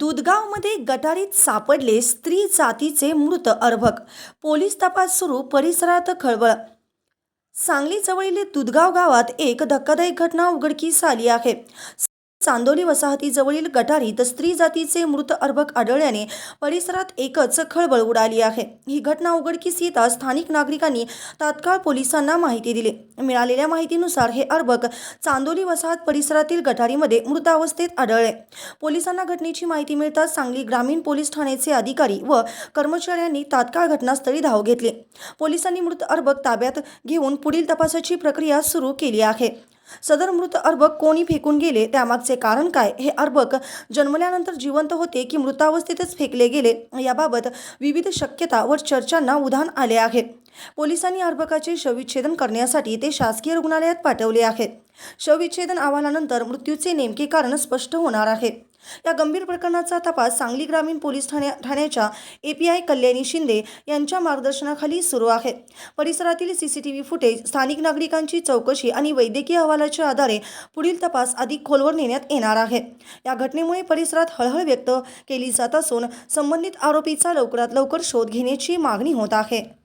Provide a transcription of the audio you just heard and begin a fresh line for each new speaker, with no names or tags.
दुधगावमध्ये गटारीत सापडले स्त्री जातीचे मृत अर्भक. पोलीस तपास सुरू परिसरात खळबळ. सांगलीजवळील दुधगाव गावात एक धक्कादायक घटना उघडकीस आली आहे. चांदोली वसाहतीजवळील गटारीत स्त्री जातीचे मृत अर्भक आढळल्याने परिसरात एकच खळबळ उडाली आहे. ही घटना उघडकीस येताच स्थानिक नागरिकांनी तात्काळ पोलिसांना माहिती दिली. मिळालेल्या माहितीनुसार हे अर्भक चांदोली वसाहत परिसरातील गटारीमध्ये मृतावस्थेत आढळले. पोलिसांना घटनेची माहिती मिळताच सांगली ग्रामीण पोलीस ठाण्याचे अधिकारी व कर्मचाऱ्यांनी तात्काळ घटनास्थळी धाव घेतली. पोलिसांनी मृत अर्भक ताब्यात घेऊन पुढील तपासाची प्रक्रिया सुरू केली आहे. सदर मृत अर्भक कोणी फेकून गेले त्यामागचे कारण काय? हे अर्भक जन्मल्यानंतर जिवंत होते की मृतावस्थेतच फेकले गेले? याबाबत विविध शक्यता व चर्चांना उधाण आले आहे. पोलिसांनी अर्भकाचे शवविच्छेदन करण्यासाठी ते शासकीय रुग्णालयात पाठवले आहे शवविच्छेदन अहवालानंतर मृत्यूचे नेमके कारण स्पष्ट होणार आहे. या गंभीर प्रकरणाचा तपास सांगली ग्रामीण पोलीस ठाण्या ठाण्याच्या एपीआय कल्याणी शिंदे यांच्या मार्गदर्शनाखाली सुरू आहे. परिसरातील सीसीटीव्ही फुटेज स्थानिक नागरिकांची चौकशी आणि वैद्यकीय अहवालाच्या आधारे पुढील तपास अधिक खोलवर नेण्यात येणार आहे. या घटनेमुळे परिसरात हळहळ व्यक्त केली जात असून संबंधित आरोपीचा लवकरात लवकर शोध घेण्याची मागणी होत आहे.